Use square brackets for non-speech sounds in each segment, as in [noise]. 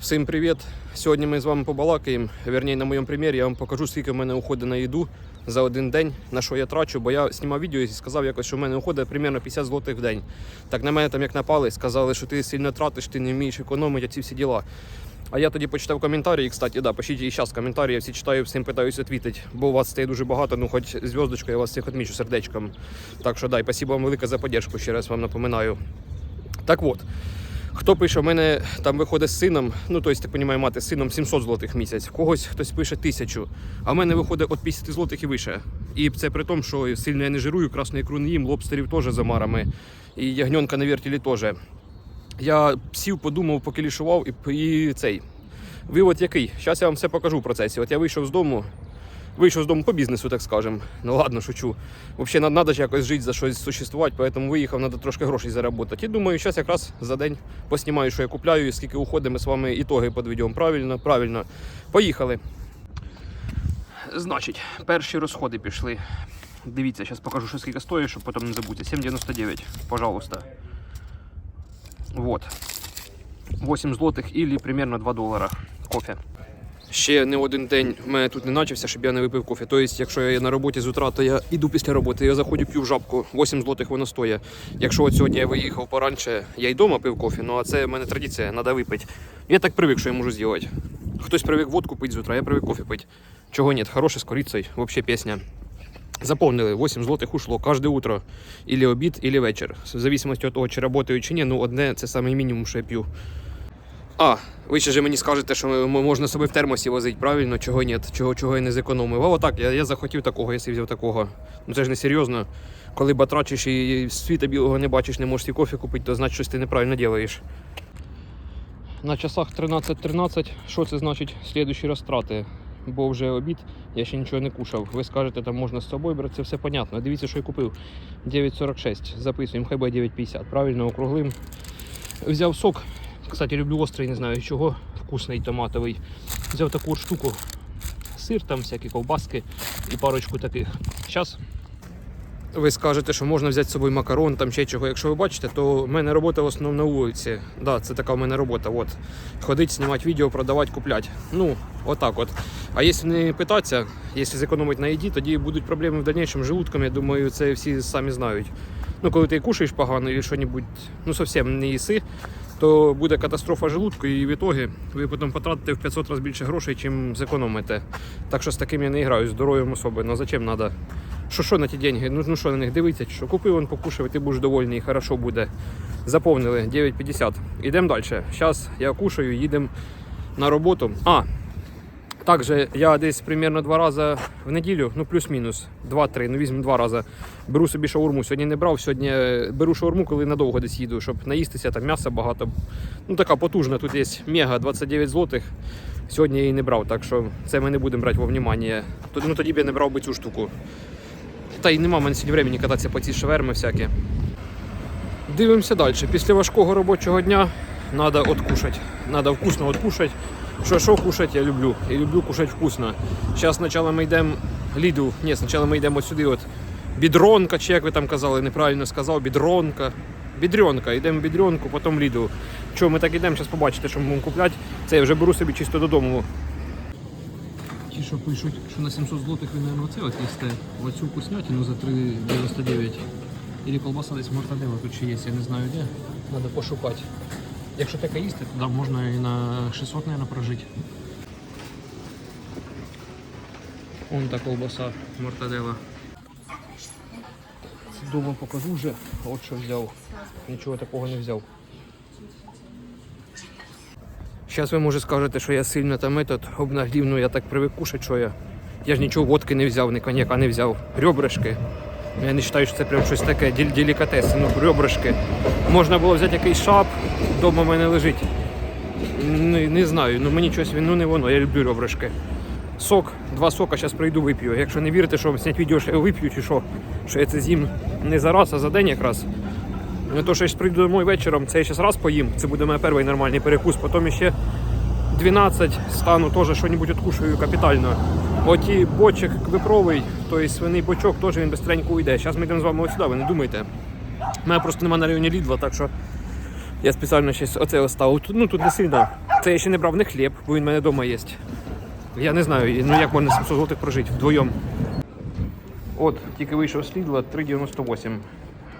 Всім привіт! Сьогодні ми з вами побалакаємо. Вірніше, на моєму примірі я вам покажу, скільки в мене уходить на їду за один день, на що я трачу, бо я знімав відео і сказав якось, що в мене уходить примерно 50 злотих в день. Так на мене там як напали, сказали, що ти сильно тратиш, ти не вмієш економити, ці всі діла. А я тоді почитав коментарі, і, кстати, да, пишіть і зараз коментарі, я всі читаю, всім питаюсь відповідати, бо у вас стає дуже багато, ну хоч зв'язочкою, я вас всіх відмічу сердечком. Так що дай, спасибо вам велике за поддержку, ще раз вам напоминаю. Так от. Хто пише, у мене там виходить з сином, ну тобто, ти розумієш, мати сином 700 злотих місяць, в когось хтось пише 1000, а в мене виходить від 50 злотих і вище. І це при тому, що сильно я не жирую, красну ікру не їм, лобстерів теж за марами, і ягненка на вертілі теж. Я сів, подумав, покілішував і, і цей. Вивод який? Зараз я вам все покажу в процесі. От я вийшов з дому, вийшов з дому по бізнесу, так скажем. Ну ладно, шучу. Взагалі, треба ж якось жити за щось существувати, тому виїхав, треба трошки грошей заробити. І думаю, зараз якраз за день поснімаю, що я купляю, і скільки уходить, ми з вами ітоги підведемо. Правильно, правильно. Поїхали. Значить, перші розходи пішли. Дивіться, зараз покажу, що скільки стоїть, щоб потім не забути. 7,99, пожалуйста. Вот. 8 злотих или примерно 2 долара кофе. Ще не один день в мене тут не начався, щоб я не випив кофе. Тобто, якщо я на роботі з утра, то я іду після роботи, я заходжу п'ю жабку, 8 злотих воно стоїть. Якщо от сьогодні я виїхав поранше, я й дома пив кофе, ну а це в мене традиція, треба випити. Я так привик, що я можу зробити. Хтось привик водку пити з утра, я привик кофе пити. Чого ні, хороше з корицею, взагалі пісня. Заповнили, 8 злотих ушло кожне утро. Ілі обід, ілі вечір. В зависимості від того, чи працюю, чи ні, ну одне це саме мінімум, що я п'ю. А, ви ще ж мені скажете, що можна собі в термосі возити, правильно? Чого ні, чого, чого я не зекономив. А отак, я, я захотів такого, я взяв такого. Ну це ж не серйозно. Коли батрачиш і світа білого не бачиш, не можеш і кофе купити, то значить щось ти неправильно робиш. На часах 13.13. Що це значить? Слідуючі розтрати. Бо вже обід, я ще нічого не кушав. Ви скажете, там можна з собою брати, це все понятно. Дивіться, що я купив. 9,46. Записуємо, хай буде 9,50. Правильно округлим. Взяв сок. Кстати, люблю острий, не знаю чого. Вкусний томатовий. Взяв таку штуку. Сир, там всякі ковбаски і парочку таких. Зараз. Ви скажете, що можна взяти з собою макарон, там ще чого. Якщо ви бачите, то в мене робота в основному на вулиці. Да, це така в мене робота. От. Ходить, знімати відео, продавати, купляти. Ну, отак от. А якщо не питатися, якщо зекономити на їді, тоді будуть проблеми в дальнейшем з желудком, я думаю, це всі самі знають. Ну, коли ти кушаєш погано і щось, ну зовсім не їси, то буде катастрофа желудку, і в ітогі ви потім потратите в 500 разів більше грошей, чим зекономите. Так що з таким я не граю, здоров'ям особливо. Зачем треба? Що що на ті деньги? Ну, ну що на них дивитися, що купив він покушав, і ти будеш довольний, і хорошо буде. Заповнили 9,50. Ідемо далі. Зараз я кушаю, їдемо на роботу. А, також я десь примерно два рази в неділю, ну плюс-мінус, два-три, ну візьму два рази. Беру собі шаурму. Сьогодні не брав, сьогодні беру шаурму, коли надовго десь їду, щоб наїстися, там м'яса багато. Ну така потужна, тут є мега 29 злотих. Сьогодні я її не брав, так що це ми не будемо брати во внимание. Ну тоді б я не брав би цю штуку. Та й нема мене сьогодні времени кататися по ці шаверми всякі. Дивимося далі. Після важкого робочого дня треба откушати. Треба вкусно откушати. Що що кушати я люблю. Я люблю кушати вкусно. Зараз спочатку ми йдемо Ліду. Ні, спочатку ми йдемо сюди. От. Бідронка, чи як ви там казали, неправильно сказав, бідронка. Бідрьонка, йдемо бідрьонку, потім Ліду. Чого ми так йдемо, зараз побачите, що ми будемо купляти. Це я вже беру собі чисто додому. Ті, що пишуть, що на 700 злотих ви, мабуть, оце от їсте. Оцю вкуснятину за 3,99. Или колбаса десь мортадела тут ще є, я не знаю де. Треба пошукати. Якщо таке їсти, то можна і на 600, мабуть, прожити. Вон та колбаса мортадела. Дома покажу вже, от що взяв. Нічого такого не взяв. Зараз ви може скажете, що я сильно там этот обнаглів, ну я так привик кушати, що я. Я ж нічого водки не взяв, ні коньяка не взяв. Ребрышки. Я не вважаю, що це прям щось таке, дел- делікатес, ну ребрышки. Можна було взяти якийсь шап, вдома в мене лежить. Не, не знаю, ну мені щось він ну не воно, я люблю ребрышки. Сок, два сока, зараз прийду вип'ю. Якщо не вірите, що зняти відео, що я вип'ю чи що, що я це з'їм не за раз, а за день якраз. Ну то, що я прийду домой вечором, це я зараз раз поїм, це буде мій перший нормальний перекус, потім ще 12 стану теж щось відкушую капітально. Оті бочок випровий, тобто свиний бочок, теж він бистренько уйде. Зараз ми йдемо з вами ось сюди, ви не думайте. У мене просто немає на районі Лідла, так що Я спеціально щось оце оставив. Ну тут не сильно. Це я ще не брав не хліб, бо він в мене вдома є. Я не знаю, ну як можна 700 злотих прожити вдвоєм. От, тільки вийшов з Лідла 3,98.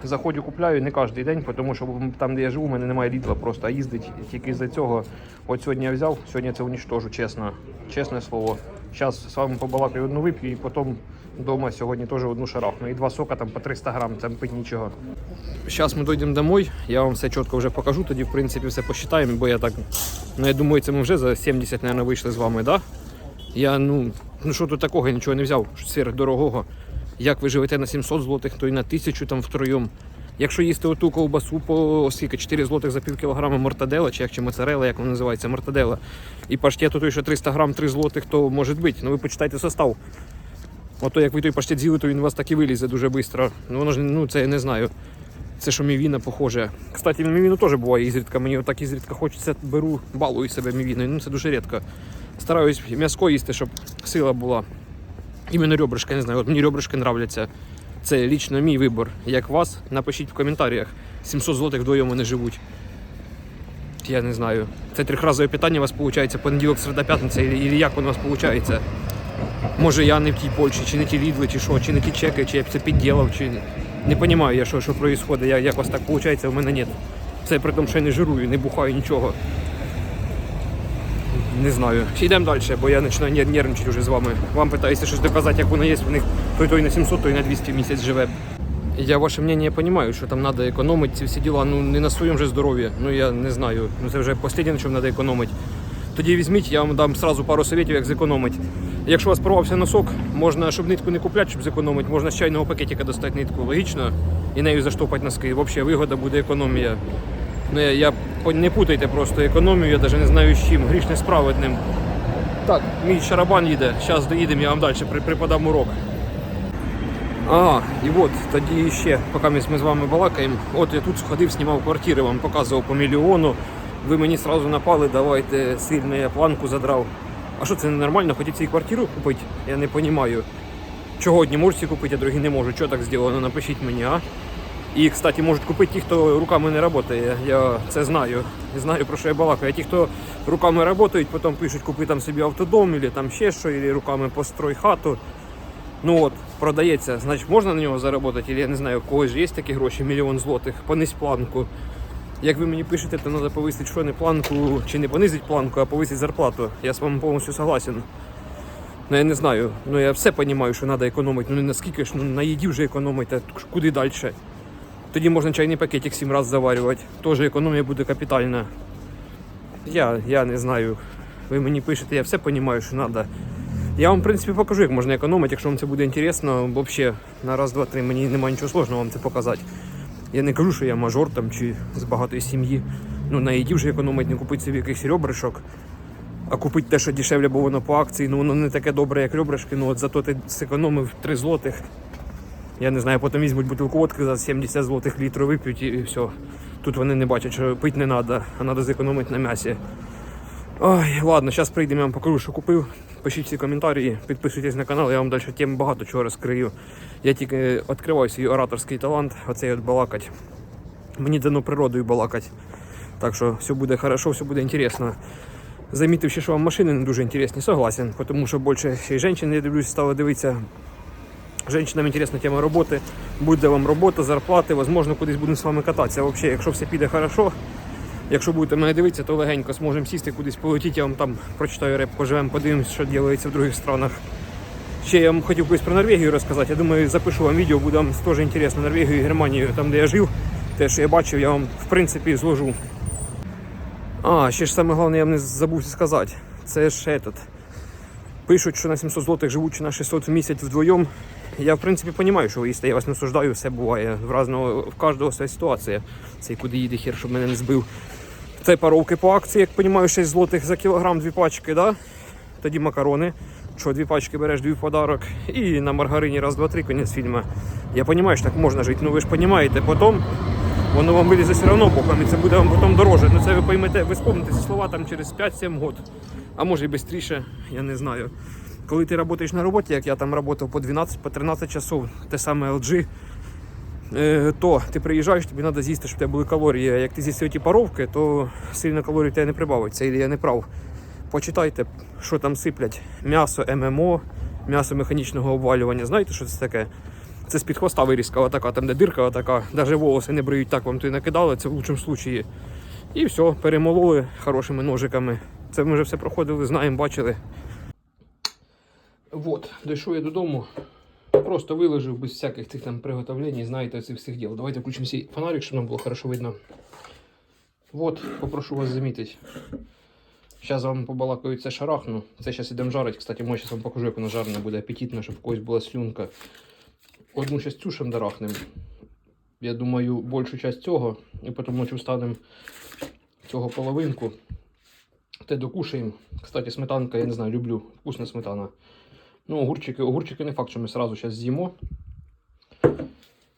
Заходжу, купляю не кожен день, тому що там, де я живу, у мене немає лідла просто, а їздить тільки з-за цього. От сьогодні я взяв, сьогодні це унічтожу, чесно. Чесне слово. Зараз з вами побалакаю одну вип'ю і потім вдома сьогодні теж одну шарахну. І два сока там по 300 грам, там пить нічого. Зараз ми дійдемо домой, я вам все чітко вже покажу, тоді в принципі все посчитаємо, бо я так. Ну я думаю, це ми вже за 70, мабуть, вийшли з вами. Да? Я ну, ну що тут такого, я нічого не взяв, сир дорогого. Як ви живете на 700 злотих, то і на 1000 там втроєм. Якщо їсти оту ковбасу по скільки 4 злотих за пів кілограма мортадела, чи як чи моцарела, як вона називається, мортадела, і паштету той, що 300 грам 3 злотих, то може бути. Ну ви почитайте состав. Ото як ви той паштет з'їли, то він у вас так і вилізе дуже швидко. Ну воно ж ну це я не знаю. Це що мівіна похоже. Кстати, мівіну теж буває ізрідка. Мені отак ізрідка хочеться, беру, балую себе мівіною. Ну це дуже рідко. Стараюсь м'яско їсти, щоб сила була. Іменно ребрышки, не знаю, от мені ребрышки нравляться. Це лічно мій вибір. Як вас, напишіть в коментарях. 700 злотих вдвоєм вони живуть. Я не знаю. Це трьохразове питання у вас виходить понеділок, середа, п'ятниця, і як воно у вас виходить? Може я не в тій Польщі, чи не ті лідли, чи що, чи не ті чеки, чи я це підділав, чи не розумію я, що, що відбувається, як у вас так виходить, у мене ні. Це при тому, що я не жирую, не бухаю нічого. Не знаю. Йдемо далі, бо я починаю нервничати вже з вами. Вам питаюся щось доказати, як воно є. В них той той на 700, той на 200 в місяць живе. Я ваше мнение розумію, що там треба економити ці всі діла. Ну не на своєму же здоров'ї. Ну я не знаю. Ну це вже останнє, на чому треба економити. Тоді візьміть, я вам дам сразу пару советів, як зекономити. Якщо у вас порвався носок, можна, щоб нитку не купляти, щоб зекономити, можна з чайного пакетика достати нитку. Логічно. І нею заштопати носки. Взагалі вигода буде економія. Ну, я, я не путайте просто економію, я навіть не знаю з чим. Гріш не справедним. Так, мій шарабан їде. Зараз доїдемо, я вам далі при, преподам урок. Ага, і от тоді ще, поки ми з вами балакаємо, от я тут сходив, знімав квартири, вам показував по мільйону. Ви мені одразу напали, давайте сильно я планку задрав. А що це ненормально? Хотіть цю квартиру купити? Я не розумію. Чого одні можуть купити, а другі не можуть. Чого так зроблено? Напишіть мені, а? І, кстати, можуть купити ті, хто руками не працює. Я це знаю. Знаю, про що я балакаю. А ті, хто руками працюють, потім пишуть, купи там собі автодом, або там ще що, або руками построй хату. Ну от, продається, значить можна на нього заробити, або я не знаю, у когось є такі гроші, мільйон злотих, понизь планку. Як ви мені пишете, то треба повисити що не планку, чи не понизити планку, а повисити зарплату. Я з вами повністю согласен. Ну я не знаю. Ну я все розумію, що треба економити. Ну не наскільки ж, ну на їді вже економити, а куди далі. Тоді можна чайний пакетик сім разів заварювати. Теж економія буде капітальна. Я, я не знаю. Ви мені пишете, я все розумію, що треба. Я вам, в принципі, покажу, як можна економити, якщо вам це буде інтересно. Взагалі, на раз, два, три мені немає нічого сложного вам це показати. Я не кажу, що я мажор там чи з багатої сім'ї. Ну, на їді вже економити, не купити собі якихось ребришок, а купити те, що дешевле, бо воно по акції, ну воно не таке добре, як ребришки, ну от зато ти зекономив 3 злотих. Я не знаю, потім візьмуть бутилку водки за 70 злотих літрів вип'ють і, все. Тут вони не бачать, що пити не треба, а треба зекономити на м'ясі. Ой, ладно, зараз прийдемо, я вам покажу, що купив. Пишіть всі коментарі, підписуйтесь на канал, я вам далі тем багато чого розкрию. Я тільки відкриваю свій ораторський талант, оцей от балакать. Мені дано природою балакать. Так що все буде хорошо, все буде інтересно. Замітив що вам машини не дуже інтересні, согласен, тому що більше ще й жінки, я дивлюсь, стали дивитися. Женщинам інтересна тема роботи. Буде вам робота, зарплати, можливо, кудись будемо з вами кататися. Взагалі, якщо все піде хорошо, Якщо будете мене дивитися, то легенько зможемо сісти кудись полетіти, я вам там прочитаю реп, поживемо, подивимося, що робиться в інших странах. Ще я вам хотів колись про Норвегію розказати. Я думаю, запишу вам відео, буде вам теж інтересно Норвегію і Германію, там де я жив. Те, що я бачив, я вам в принципі зложу. А, ще ж саме головне, я вам не забув сказати. Це ж этот. Пишуть, що на 700 злотих живуть на 600 в місяць вдвоєм. Я в принципі розумію, що ви їсте, я вас не осуждаю, все буває. В разного, в кожного своя ситуація. Цей куди їде хер, щоб мене не збив. Це паровки по акції, як розумію, 6 злотих за кілограм, дві пачки, да? Тоді макарони. Що дві пачки береш, дві в подарок. І на маргарині раз, два, три, кінець фільму. Я розумію, що так можна жити, ну ви ж розумієте, потім воно вам вилізе все одно боком, і це буде вам потім дороже. Ну це ви поймете, ви спомните ці слова там через 5-7 років, а може і швидше, я не знаю. Коли ти працюєш на роботі, як я там працював по 12-13 по часов, те саме LG, е, то ти приїжджаєш, тобі треба з'їсти, щоб у тебе були калорії. А Як ти з'їси ті паровки, то сильно калорій тебе не прибавиться. І я не прав. Почитайте, що там сиплять. М'ясо ММО, м'ясо механічного обвалювання. Знаєте, що це таке? Це з-під хвоста вирізка, отака, там де дирка, отака, навіть волоси не бриють, так вам туди накидали, це в лучшому случаї. І все, перемололи хорошими ножиками. Це ми вже все проходили, знаємо, бачили. Вот, дійшов я додому. Просто виложив без всяких цих там приготовлень, знаєте, цих всіх діл. Давайте включимо свій фонарик, щоб нам було хорошо видно. Вот, попрошу вас замітити. Зараз вам побалакаю це шарахну. Це зараз ідемо жарить. Кстати, може зараз вам покажу, як воно жарне буде апетитно, щоб в когось була слюнка. Одну зараз цю шандарахнем. Я думаю, більшу часть цього. І потім ночі встанемо цього половинку. Те докушаємо. Кстати, сметанка, я не знаю, люблю. Вкусна сметана. Ну, огурчики, огурчики не факт, що ми сразу зараз з'їмо.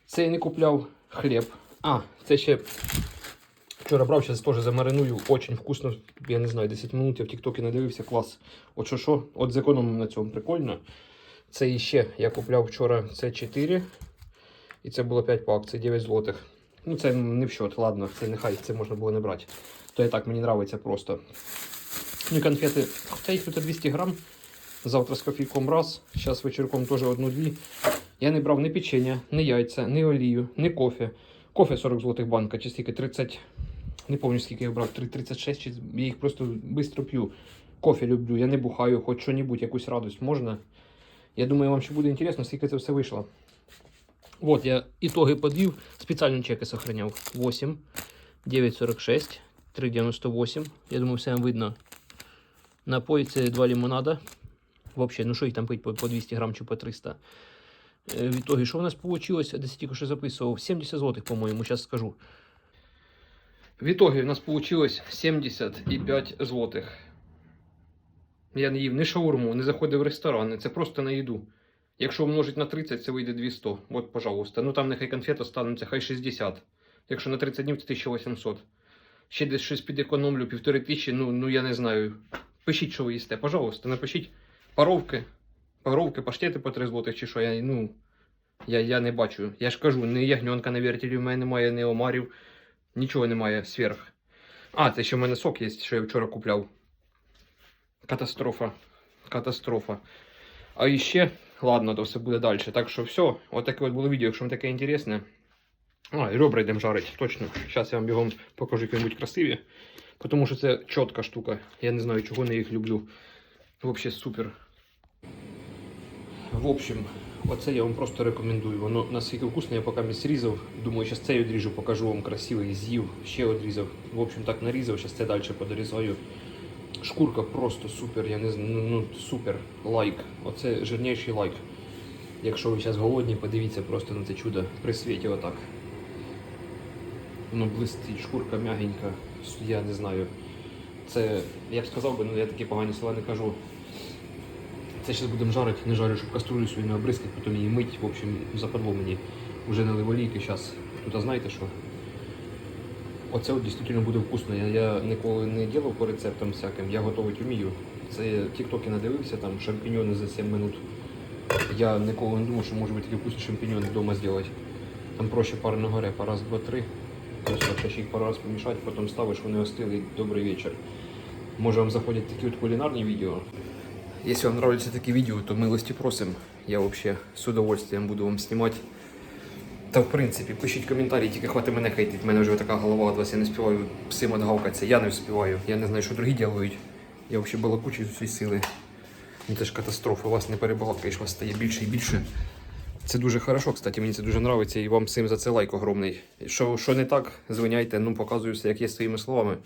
Це я не купляв хліб. А, це ще вчора брав, зараз теж замариную. Очень вкусно. Я не знаю, 10 минут я в Тіктокі надивився, клас. От що що, от зекономив на цьому прикольно. Це іще я купляв вчора це 4. І це було 5 по акції, 9 злотих. Ну, це не в счет, ладно, це нехай це можна було не брати. То і так мені подобається просто. Ну і конфети, хоча їх тут 200 грам. Завтра з кофійком раз, зараз вечірком теж одну-дві. Я не брав ні печення, ні яйця, ні олію, ні кофе. Кофе 40 злотих банка, чи стільки 30. Не пам'ятаю, скільки я брав, 36, чи я їх просто швидко п'ю. Кофе люблю, я не бухаю, хоч що-небудь, якусь радость можна. Я думаю, вам ще буде інтересно, скільки це все вийшло. Вот, я итоги подвів, спеціально чеки сохраняв. 8, 9,46, 3,98. Я думаю, все видно. Напої це 2 лимонада. Вообще, ну що їх там пить по, по 200 грам чи по 300. Е, В итоге, що в нас вийшло? Десь тільки що записував. 70 злотих, по-моєму, зараз скажу. В итоге у нас вийшло 75 злотих. Я не їв ні шаурму, не заходив в ресторани, це просто на їду. Якщо умножить на 30, це вийде 200. От, пожалуйста. Ну там нехай конфети стануться, хай 60. Якщо на 30 днів, то 1800. Ще десь щось підекономлю, півтори тисячі, ну, ну я не знаю. Пишіть, що ви їсте, пожалуйста, напишіть паровки, паровки, паштети по 3 злотих чи що. Я, ну, я, я не бачу. Я ж кажу, не ягненка на вертілі, в мене немає, не омарів, нічого немає сверх. А, це ще в мене сок є, що я вчора купляв. Катастрофа. Катастрофа. А іще, ладно, то все буде далі. Так що все, отаке от було відео, якщо вам таке інтересне. А, і ребра йдемо жарить, точно. Зараз я вам бігом покажу які-небудь красиві. Тому що це чітка штука. Я не знаю, чого не їх люблю. Взагалі супер. В общем, оце я вам просто рекомендую. Воно наскільки вкусне, я поки місь різав. Думаю, зараз цей відріжу, покажу вам красивий, з'їв, ще одрізав. В общем, так нарізав, зараз це далі подорізаю. Шкурка просто супер, я не знаю, ну, ну супер лайк. Оце жирніший лайк. Якщо ви зараз голодні, подивіться просто на це чудо при світі отак. Воно блистить, шкурка м'ягенька, я не знаю. Це, я б сказав би, ну я такі погані слова не кажу. Це зараз будемо жарити, не жарю, щоб каструлю свою не обрискати, потім її мить. В общем, западло мені. Вже налив олійки, зараз тут, знаєте що? Оце от дійсно буде вкусно. Я, я ніколи не робив по рецептам всяким, я готувати вмію. Це тіктоки надивився, там шампіньони за 7 минут. Я ніколи не думав, що може бути такі вкусні шампіньони вдома зробити. Там проще пар на горе, раз, два, три. Просто ще їх пару раз помішати, потім ставиш, вони остили, добрий вечір. Може вам заходять такі от кулінарні відео. Если вам нравятся такие видео, то милости просим. Я вообще с удовольствием буду вам снимать. Та в принципі, пишіть коментарі, тільки хватить мене хейтить. У мене вже така голова від вас, я не співаю псим отгавкатися. Я не вспіваю. Я не знаю, що другі ділають. Я взагалі балакучий з усієї сили. Ну це ж катастрофа, у вас не перебалакаєш, вас стає більше і більше. Це дуже хорошо, кстати, мені це дуже подобається і вам всім за це лайк огромний. Що, що не так, звиняйте, ну показую все, як є своїми словами.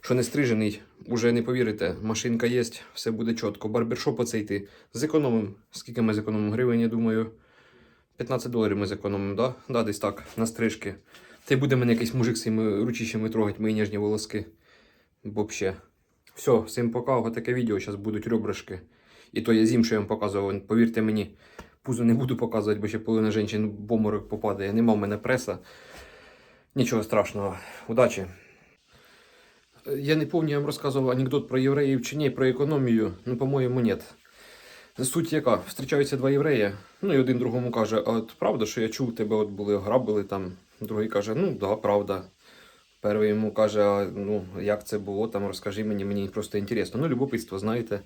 Що не стрижений, уже не повірите, машинка є, все буде чітко. Барбершоп оцей йти. Зекономимо. Скільки ми зекономимо? Гривень, я думаю. 15 доларів ми зекономимо, да? Да, десь так, на стрижки. Та й буде мене якийсь мужик своїми ручищами трогати мої ніжні волоски. Вообще. Все, всім пока. Ось таке відео. Зараз будуть ребрышки. І то я зім, що я вам показував. Повірте мені, пузо не буду показувати, бо ще половина жінчин в обморок попадає. Нема в мене преса. Нічого страшного. Удачі! Я не пам'ятаю, я вам розказував анекдот про євреїв чи ні, про економію. Ну, по-моєму, ні. Суть яка? Встрічаються два євреї, ну і один другому каже, а от правда, що я чув, тебе от були ограбили там. Другий каже, ну да, правда. Перший йому каже, а, ну як це було, там розкажи мені, мені просто інтересно. Ну, любопитство, знаєте.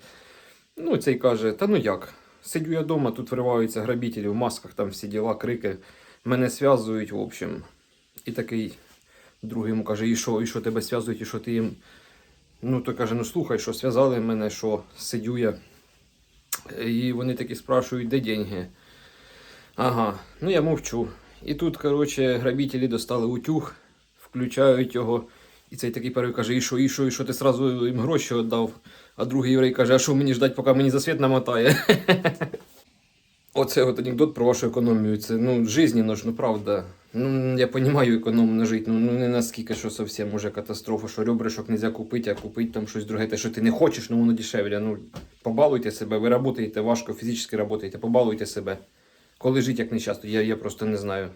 Ну, цей каже, та ну як? Сидю я вдома, тут вриваються грабителі в масках, там всі діла, крики. Мене зв'язують, в общем. І такий другий йому каже, і що, і що тебе зв'язують, і що ти їм. Ну, то каже, ну слухай, що зв'язали мене, що сидю я. І вони такі спрашують, де деньги. Ага, ну я мовчу. І тут, коротше, грабителі достали утюг, включають його. І цей такий перший каже, і що, і що, і що ти сразу їм гроші віддав. А другий єврей каже, а що мені ждать, поки мені за світ намотає. [laughs] Оце от анекдот про вашу економію. Це ну, жизненно ж, ну правда. Ну, я розумію, економно жити. Ну, ну не наскільки, що зовсім уже катастрофа, що ребришок нельзя купити, а купити там щось друге, те, що ти не хочеш, ну воно дешевле. Ну, побалуйте себе, ви працюєте важко, фізично працюєте, побалуйте себе. Коли жити як не часто, я, я просто не знаю.